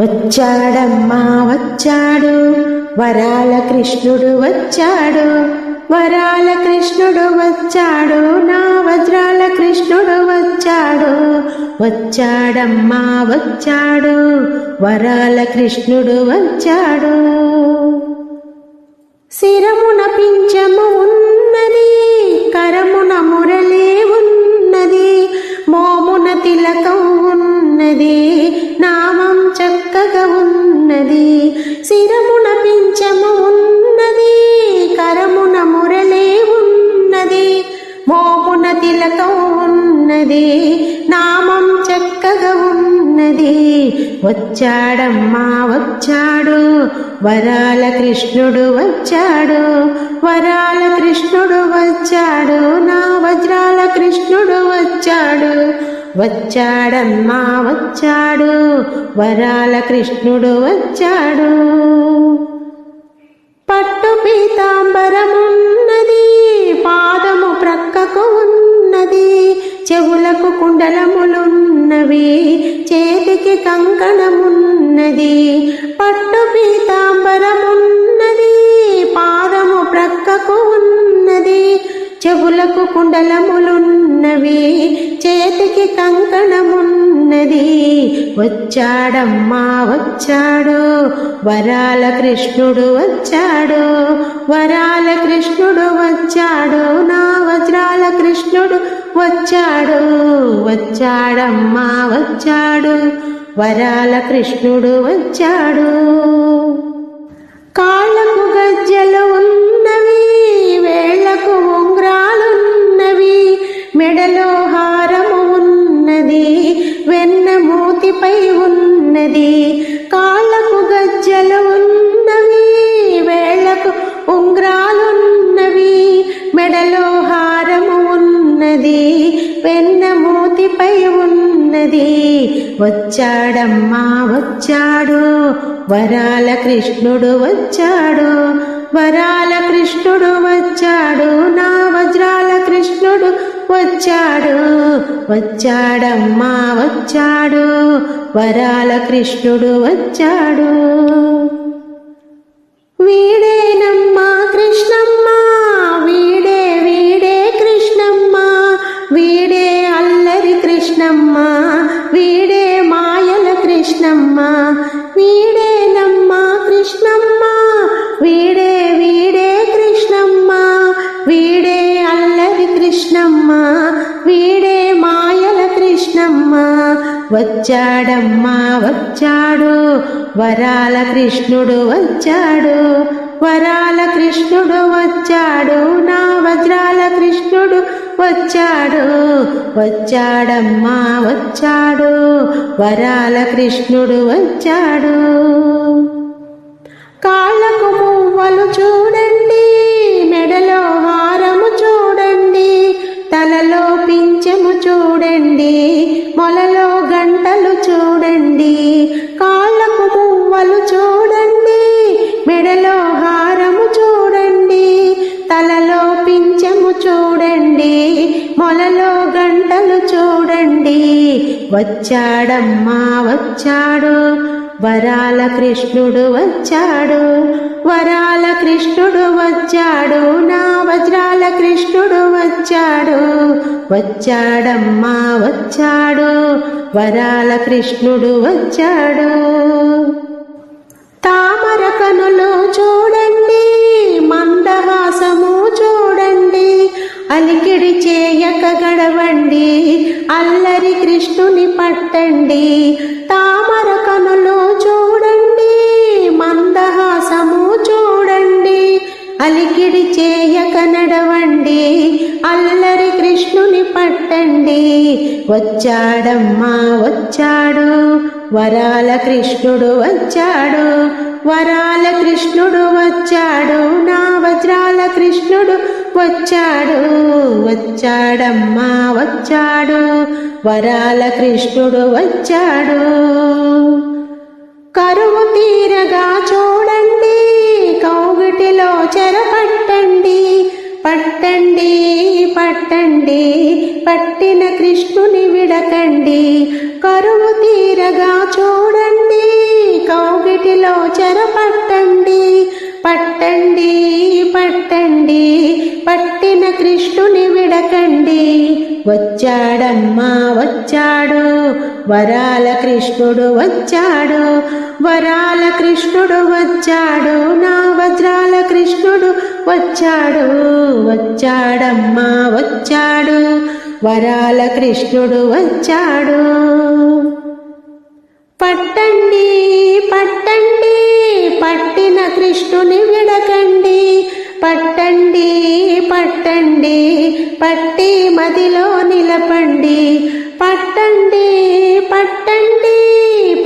వచ్చాడమ్మా వచ్చాడు. వరాల కృష్ణుడు వచ్చాడు. వరాల కృష్ణుడు వచ్చాడు. నా వజ్రాల కృష్ణుడు వచ్చాడు. వచ్చాడమ్మా వచ్చాడు. వరాల కృష్ణుడు వచ్చాడు. శిరమున పింఛము ఉన్నది. కర వచ్చాడమ్మా వచ్చాడు. వరాల కృష్ణుడు వచ్చాడు. వరాల కృష్ణుడు వచ్చాడు. నా వజ్రాల కృష్ణుడు వచ్చాడు. వచ్చాడమ్మా వచ్చాడు. వరాల కృష్ణుడు వచ్చాడు. పట్టు పీతాంబరమున్నది పాదము ప్రక్కకు ఉన్నది. చెవులకు కుండలములున్నవి చేతికి కంకణమున్నది. పట్టు పీతాంబరమున్నది పాదము ప్రక్కకు ఉన్నది. చెవులకు కుండలములున్నవి చేతికి కంకణమున్నది. వచ్చాడమ్మా వచ్చాడు. వరాల కృష్ణుడు వచ్చాడు. వరాల కృష్ణుడు వచ్చాడు నా కృష్ణుడు వచ్చాడు వచ్చాడమ్మా వచ్చాడు. వరాల కృష్ణుడు వచ్చాడు. కాళ్ళకు గజ్జలు ఉన్నవి వేళ్ళకు ఉంగరాలున్నవి మెడలో హారము ఉన్నది వెన్న మూతిపై ఉన్నది. మూతిపై ఉన్నది. వచ్చాడమ్మా వచ్చాడు. వరాల కృష్ణుడు వచ్చాడు. వరాల కృష్ణుడు వచ్చాడు. నా వజ్రాల కృష్ణుడు వచ్చాడు. వచ్చాడమ్మా వచ్చాడు. వరాల కృష్ణుడు వచ్చాడు. వీడేనమ్మా కృష్ణమ్మ. వీడే వీడే కృష్ణమ్మ. వీడే అల్లరి కృష్ణమ్మ. వీడే మాయల కృష్ణమ్మ. వచ్చాడమ్మా వచ్చాడు. వరాల కృష్ణుడు వచ్చాడు. వరాల కృష్ణుడు వచ్చాడు. నా వజ్రాల కృష్ణుడు వచ్చాడు. వచ్చాడమ్మా వచ్చాడు. వరాల కృష్ణుడు వచ్చాడు. కాళ్ళకు పువ్వులు చూడండి మెడలో హారము చూడండి తలలో పింఛము చూడండి మొలలో గంటలు చూడండి కాళ్ళకు పువ్వులు చూడండి మెడలో హారము చూడండి తలలో పింఛము చూడండి మొలలో గంటలు చూడండి. వచ్చాడమ్మా వచ్చాడు. వరాల కృష్ణుడు వచ్చాడు వరాల కృష్ణుడు వచ్చాడు నా వజ్రాల కృష్ణుడు వచ్చాడు. వచ్చాడమ్మా వచ్చాడు వరాల కృష్ణుడు వచ్చాడు. తామర కనులు చూడండి మందహాసము చూడండి అలికిడి చేయక గడవండి అల్లరి కృష్ణుని పట్టండి. తామర కనులు అలికిడి చేయక నడవండి అల్లరి కృష్ణుని పట్టండి. వచ్చాడమ్మా వచ్చాడు. వరాల కృష్ణుడు వచ్చాడు. వరాల కృష్ణుడు వచ్చాడు. నా వజ్రాల కృష్ణుడు వచ్చాడు. వచ్చాడమ్మా వచ్చాడు. వరాల కృష్ణుడు వచ్చాడు. కరువు తీరగా చూడండి పట్టండి పట్టండి పట్టిన కృష్ణుని విడకండి. కరువు తీరగా చూడండి చెరపట్టండి. పట్టండి పట్టండి పట్టిన కృష్ణుని విడకండి. వచ్చాడమ్మా వచ్చాడు. వరాల కృష్ణుడు వచ్చాడు. వరాల కృష్ణుడు వచ్చాడు. నా వజ్రాల కృష్ణుడు వచ్చాడు. వచ్చాడమ్మా వచ్చాడు. వరాల కృష్ణుడు వచ్చాడు. పట్టండి పట్టండి పట్టిన కృష్ణుని విడకండి. పట్టండి పట్టండి పట్టి మదిలో నిలపండి. పట్టండి పట్టండి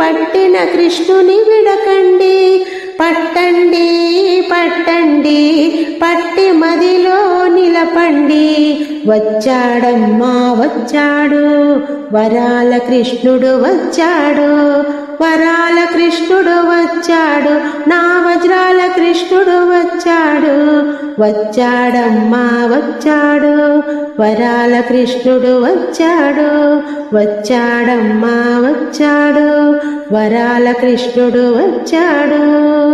పట్టిన కృష్ణుని విడకండి. పట్టండి పట్టండి పట్టి మదిలో నిలపండి. వచ్చాడమ్మా వచ్చాడు. వరాల కృష్ణుడు వచ్చాడు. వరాల కృష్ణుడు వచ్చాడు. నా వజ్రాల కృష్ణుడు వచ్చాడు. వచ్చాడమ్మా వచ్చాడు. వరాల కృష్ణుడు వచ్చాడు. వచ్చాడమ్మా వచ్చాడు. వరాల కృష్ణుడు వచ్చాడు.